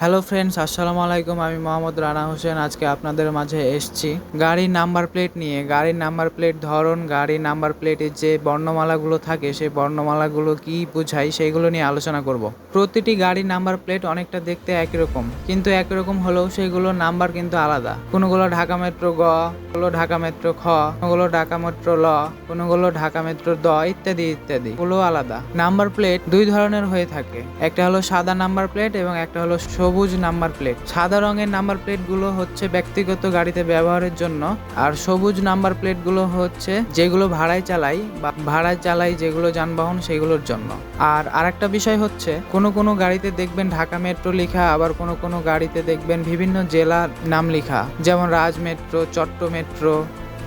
Hello friends আসসালামু আলাইকুম, আমি মোহাম্মদ রানা হোসেন। আজকে আপনাদের মাঝে এসেছি গাড়ির নাম্বার প্লেট নিয়ে। গাড়ির নাম্বার প্লেট ধরন, গাড়ির নাম্বার প্লেটের যে বর্ণমালাগুলো থাকে, সেই বর্ণমালাগুলো কি বোঝায় সেইগুলো নিয়ে আলোচনা করব। প্রতিটি গাড়ির নাম্বার প্লেট অনেকটা দেখতে একই রকম, কিন্তু একই রকম হলেও সেগুলো নাম্বার কিন্তু আলাদা। কোনোগুলো ঢাকা মেট্রো গ, কোনোগুলো ঢাকা মেট্রো খ, কোনোগুলো ঢাকা মেট্রো ল, কোনোগুলো ঢাকা মেট্রো দ, ইত্যাদি ইত্যাদি। গুলো আলাদা। নাম্বার প্লেট দুই ধরনের হয়ে থাকে। একটা হলো সাদা নাম্বার প্লেট এবং একটা হলো সবুজ নাম্বার প্লেট। সাদা রঙের নাম্বার প্লেটগুলো হচ্ছে ব্যক্তিগত গাড়িতে ব্যবহারের জন্য। আর সবুজ নাম্বার প্লেটগুলো হচ্ছে যেগুলো ভাড়ায় চালাই বা ভাড়ায় চালাই যেগুলো যানবাহন সেগুলোর জন্য। আর আরেকটা বিষয় হচ্ছে, কোনো কোনো গাড়িতে দেখবেন ঢাকা মেট্রো লেখা, আবার কোনো কোনো গাড়িতে দেখবেন বিভিন্ন জেলার নাম লেখা। যেমন রাজ মেট্রো, চট্ট মেট্রো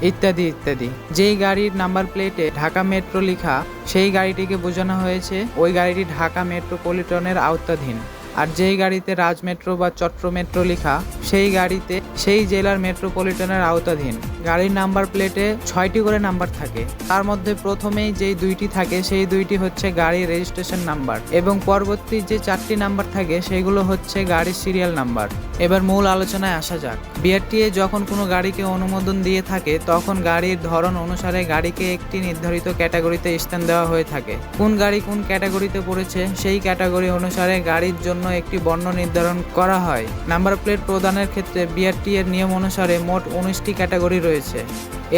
ইত্যাদি ইত্যাদি। যেই গাড়ির নাম্বার প্লেটে ঢাকা মেট্রো লেখা, সেই গাড়িটিকে বোঝানো হয়েছে, ওই গাড়িটি ঢাকা মেট্রোপলিটনের আওতাধীন। আর যেই গাড়িতে রাজ মেট্রো বা চট্র মেট্রো লেখা সেই গাড়িতে সেই জেলার মেট্রোপলিটনের আওতাধীন। গাড়ির নাম্বার প্লেটে ছয়টি করে নাম্বার থাকে। তার মধ্যে প্রথমেই যেই দুইটি থাকে, সেই দুইটি হচ্ছে গাড়ির রেজিস্ট্রেশন নাম্বার এবং পরবর্তী যে চারটি নাম্বার থাকে, সেগুলো হচ্ছে গাড়ির সিরিয়াল নাম্বার। এবার মূল আলোচনায় আসা যাক। বিআরটিএ যখন কোনো গাড়িকে অনুমোদন দিয়ে থাকে, তখন গাড়ির ধরন অনুসারে গাড়িকে একটি নির্ধারিত ক্যাটাগরিতে স্থান দেওয়া হয়ে থাকে। কোন গাড়ি কোন ক্যাটাগরিতে পড়েছে, সেই ক্যাটাগরি অনুসারে গাড়ির জন্য একটি বর্ণ নির্ধারণ করা হয়। নাম্বার প্লেট প্রদানের ক্ষেত্রে বিআরটি এর নিয়ম অনুসারে মোট উনিশটি ক্যাটাগরি রয়েছে।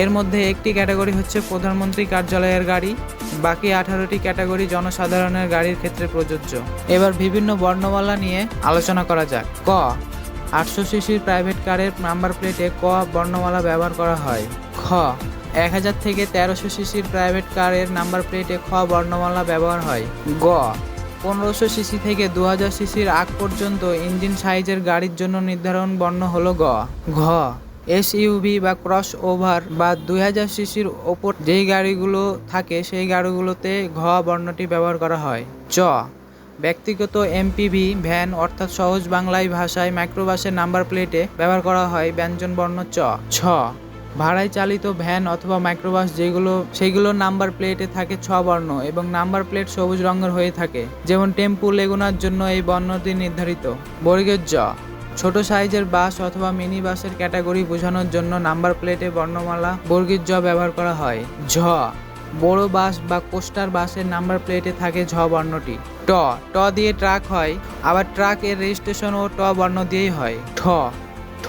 এর মধ্যে একটি ক্যাটাগরি হচ্ছে প্রধানমন্ত্রী কার্যালয়ের গাড়ি, বাকি আঠারোটি ক্যাটাগরি জনসাধারণের গাড়ির ক্ষেত্রে প্রযোজ্য। এবার বিভিন্ন বর্ণমালা নিয়ে আলোচনা করা যাক। ক, আটশো সিসির প্রাইভেট কারের নাম্বার প্লেটে ক বর্ণমালা ব্যবহার করা হয়। খ, এক হাজার থেকে তেরোশো সিসির প্রাইভেট কারের নাম্বার প্লেটে খ বর্ণমালা ব্যবহার হয়। গ পনেরোশো সিসি থেকে দু হাজার সিসির আগ পর্যন্ত ইঞ্জিন সাইজের গাড়ির জন্য নির্ধারণ বর্ণ হল গ। ঘ, এসইউভি বা ক্রস ওভার বা দুই হাজার সিসির ওপর যেই গাড়িগুলো থাকে সেই গাড়িগুলোতে ঘ বর্ণটি ব্যবহার করা হয়। চ, ব্যক্তিগত এমপিভি, ভ্যান অর্থাৎ সহজ বাংলায় ভাষায় মাইক্রোবাসের নাম্বার প্লেটে ব্যবহার করা হয় ব্যঞ্জন বর্ণ চ। ছ ভাড়ায় চালিত ভ্যান অথবা মাইক্রোবাস যেগুলো, সেগুলোর নাম্বার প্লেটে থাকে ছ বর্ণ এবং নাম্বার প্লেট সবুজ রঙের হয়ে থাকে। যেমন টেম্পু লেগুনার জন্য এই বর্ণটি নির্ধারিত। বর্গের জ ছোট সাইজের বাস অথবা মিনি বাসের ক্যাটাগরি বোঝানোর জন্য নাম্বার প্লেটে বর্ণমালা বর্গের জ ব্যবহার করা হয়। ঝ, বড় বাস বা কোস্টার বাসের নাম্বার প্লেটে থাকে ঝ বর্ণটি। ট ট দিয়ে ট্রাক হয়, আবার ট্রাক এর রেজিস্ট্রেশন ও ট বর্ণ দিয়েই হয়। ঠ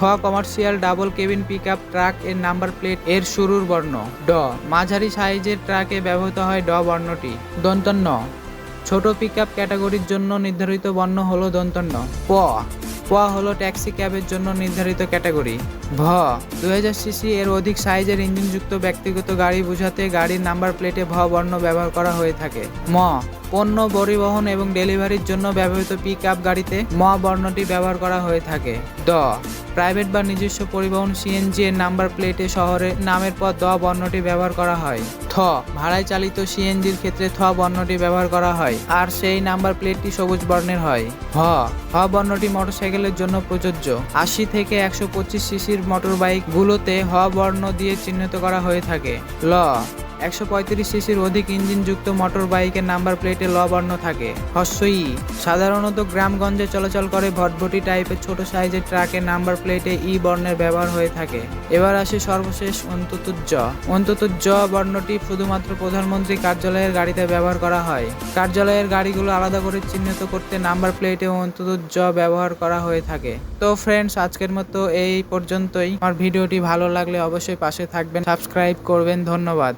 ঠ commercial double cabin pick up truck এর নাম্বার প্লেট এর শুরুর বর্ণ। ড, মাঝারি সাইজের ট্রাকে ব্যবহৃত হয় ড বর্ণটি। দন্তন্য। ছোট পিক ক্যাটাগরির জন্য নির্ধারিত বর্ণ হলো দন্তন্য। প প হলো ট্যাক্সি ক্যাবের জন্য নির্ধারিত ক্যাটাগরি। ভ দুই হাজার সিসি এর অধিক সাইজের ইঞ্জিনযুক্ত ব্যক্তিগত গাড়ি বোঝাতে গাড়ির নাম্বার প্লেটে ভ বর্ণ ব্যবহার করা হয়ে থাকে। ম পণ্য পরিবহন এবং ডেলিভারির জন্য ব্যবহৃত পিক আপ গাড়িতে ম বর্ণটি ব্যবহার করা হয়ে থাকে। দ। প্রাইভেট বা নিজস্ব পরিবহন সিএনজি এর নাম্বার প্লেটে শহরে নামের পর দ বর্ণটি ব্যবহার করা হয়। থ। ভাড়ায় চালিত সিএনজির ক্ষেত্রে থ বর্ণটি ব্যবহার করা হয় আর সেই নাম্বার প্লেটটি সবুজ বর্ণের হয়। হ হ বর্ণটি মোটরসাইকেলের জন্য প্রযোজ্য। আশি থেকে একশো পঁচিশ সিসির মোটর বাইক গুলোতে হ বর্ণ দিয়ে চিহ্নিত করা হয়ে থাকে। ল। একশো পঁয়ত্রিশ সিসির অধিক ইঞ্জিনযুক্ত মোটর বাইকের নাম্বার প্লেটে ল বর্ণ থাকে। হস্যই। সাধারণত গ্রামগঞ্জে চলাচল করে ভটভটি টাইপের ছোট সাইজের ট্রাকের নাম্বার প্লেটে ই বর্ণের ব্যবহার হয়ে থাকে। এবার আসে সর্বশেষ অন্তত জ অন্তত জ বর্ণটি শুধুমাত্র প্রধানমন্ত্রী কার্যালয়ের গাড়িতে ব্যবহার করা হয়। কার্যালয়ের গাড়িগুলো আলাদা করে চিহ্নিত করতে নাম্বার প্লেটে অন্তত জ ব্যবহার করা হয়ে থাকে। তো ফ্রেন্ডস আজকের মতো এই পর্যন্তই। আমার ভিডিওটি ভালো লাগলে অবশ্যই পাশে থাকবেন, সাবস্ক্রাইব করবেন। ধন্যবাদ।